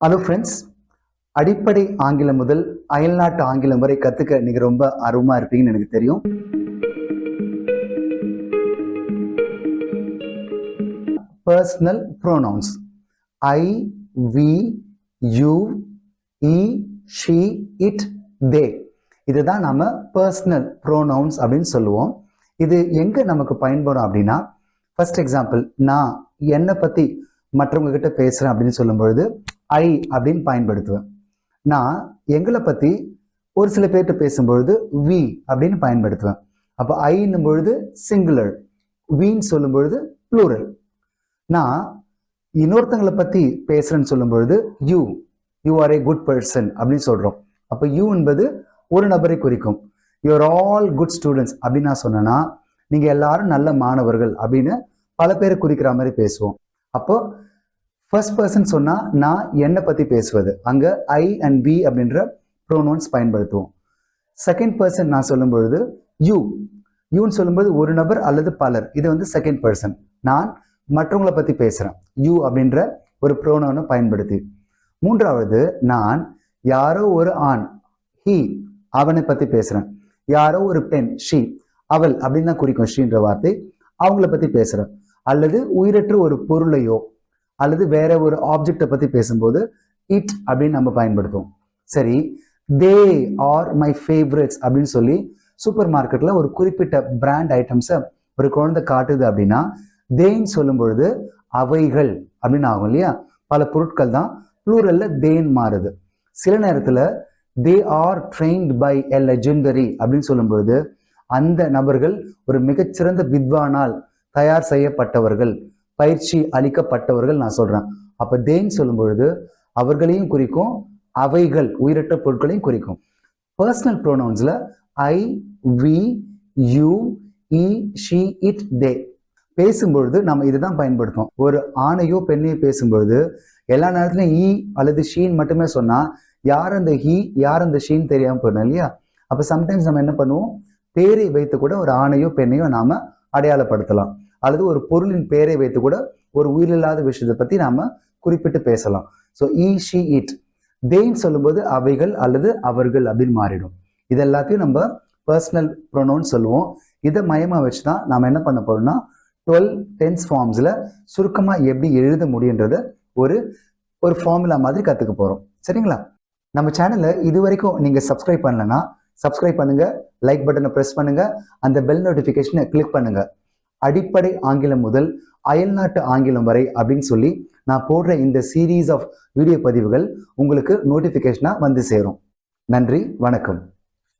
Hello friends அடிப்படை ஆங்கிலம் முதல் அயல்நாட்டு ஆங்கிலம் வரை கற்றுக்க நீங்கள் ரொம்ப ஆர்வமாக இருப்பீங்கன்னு எனக்கு தெரியும். Personal pronouns I we you he she it they இதுதான் நம்ம பர்சனல் ப்ரோனவுன்ஸ் அப்படின்னு சொல்லுவோம். இது எங்கே நமக்கு பயன்படும் அப்படின்னா ஃபர்ஸ்ட் எக்ஸாம்பிள் நான் என்னை பற்றி மற்றவங்க கிட்ட பேசுகிறேன் அப்படின்னு சொல்லும்பொழுது ஐ அப்படின்னு பயன்படுத்துவேன். நான் எங்களை பற்றி ஒரு சில பேர்கிட்ட பேசும்பொழுது வி அப்படின்னு பயன்படுத்துவேன். அப்போ ஐன்னும் பொழுது சிங்குலர் வின்னு சொல்லும் பொழுது ப்ளூரல் நான் இன்னொருத்தங்களை பற்றி பேசுகிறேன்னு சொல்லும் பொழுது you you are a good person அப்படின்னு சொல்கிறோம் அப்போ யூ என்பது ஒரு நபரை குறிக்கும். யூஆர் ஆல் குட் ஸ்டூடெண்ட்ஸ் அப்படின்னு நான் சொன்னேன்னா நீங்கள் எல்லாரும் நல்ல மாணவர்கள் அப்படின்னு பல பேரை குறிக்கிற மாதிரி பேசுவோம். அப்போ ஃபர்ஸ்ட் பர்சன் சொன்னால் நான் என்னை பற்றி பேசுவது. அங்கே ஐ அண்ட் பி அப்படின்ற ப்ரோனோன்ஸ் பயன்படுத்துவோம். செகண்ட் பர்சன் நான் சொல்லும் பொழுது யூ யூன்னு சொல்லும்போது ஒரு நபர் அல்லது பலர். இது வந்து செகண்ட் பர்சன் நான் மற்றவங்களை பற்றி பேசுகிறேன் யூ அப்படின்ற ஒரு ப்ரோனோனை பயன்படுத்தி. மூன்றாவது நான் யாரோ ஒரு ஆண். ஹீ அவனை பற்றி பேசுகிறேன் யாரோ ஒரு பெண். ஷீ அவள் அப்படின்னு தான் குறிக்கும். ஷீன்ற வார்த்தை. அவங்கள பற்றி பேசுகிறேன் அல்லது உயிரற்ற ஒரு பொருளையோ அல்லது வேற ஒரு ஆப்ஜெக்டை பற்றி பேசும்போது இட் அப்படின்னு நம்ம பயன்படுத்துவோம். சரி தே ஆர் மை ஃபேவரட்ஸ் அப்படின்னு சொல்லி சூப்பர் மார்க்கெட்டில் ஒரு குறிப்பிட்ட பிராண்ட் ஐட்டம்ஸை ஒரு குழந்தை காட்டுது அப்படின்னா தேன்னு சொல்லும் பொழுது அவைகள் அப்படின்னு ஆகும் இல்லையா? பல பொருட்கள் தான் ப்ளூரல்ல தேன் மாறுது. சில நேரத்தில் they are trained by a legendary அப்படின்னு சொல்லும் பொழுது அந்த நபர்கள் ஒரு மிகச்சிறந்த வித்வானால் தயார் செய்யப்பட்டவர்கள். பயிற்சி அளிக்கப்பட்டவர்கள் நான் சொல்றேன். அப்ப தேன் சொல்லும் பொழுது அவர்களையும் குறிக்கும் அவைகள் உயிரற்ற பொருட்களையும் குறிக்கும். Personal ப்ரோனவுன்ஸ்ல I we you he she it they பேசும்பொழுது நம்ம இதுதான் பயன்படுத்துவோம் ஒரு ஆணையோ பெண்ணையோ பேசும்பொழுது எல்லா நேரத்துலையும் ஈ e அல்லது ஷீன் மட்டுமே சொன்னா யார் அந்த ஹீ யார் அந்த ஷீன் தெரியாம போயிடும் இல்லையா? அப்ப சம்டைம்ஸ் நம்ம என்ன பண்ணுவோம்? பேரை வைத்து கூட ஒரு ஆணையோ பெண்ணையோ நாம அடையாளப்படுத்தலாம். அல்லது ஒரு பொருளின் பெயரை வைத்து கூட ஒரு உயிரில்லாத விஷயத்தை பத்தி நாம குறிப்பிட்டு பேசலாம். ஸோ ஈ ஷி இட் தேன்னு சொல்லும்போது அவைகள் அல்லது அவர்கள் அப்படின்னு மாறிடும். இது எல்லாத்தையும் நம்ம பர்சனல் ப்ரொனவுன் சொல்லுவோம். இதை மையமாக வச்சு தான் நாம் என்ன பண்ண போறோம்னா டுவெல் டென்ஸ் ஃபார்ம்ஸில் சுருக்கமாக எப்படி எழுத முடியுன்றத ஒரு ஒரு ஃபார்முலா மாதிரி கற்றுக்க போகிறோம் சரிங்களா? நம்ம சேனலை இது வரைக்கும் நீங்கள் சப்ஸ்கிரைப் பண்ணலன்னா சப்ஸ்கிரைப் பண்ணுங்க லைக் பட்டனை ப்ரெஸ் பண்ணுங்க அந்த பெல் நோட்டிஃபிகேஷனை கிளிக் பண்ணுங்க. அடிப்படை ஆங்கிலம் முதல் அயல்நாட்டு ஆங்கிலம் வரை அப்படின்னு சொல்லி நான் போடுற இந்த சீரீஸ் ஆஃப் வீடியோ பதிவுகள் உங்களுக்கு நோட்டிஃபிகேஷனாக வந்து சேரும். நன்றி வணக்கம்.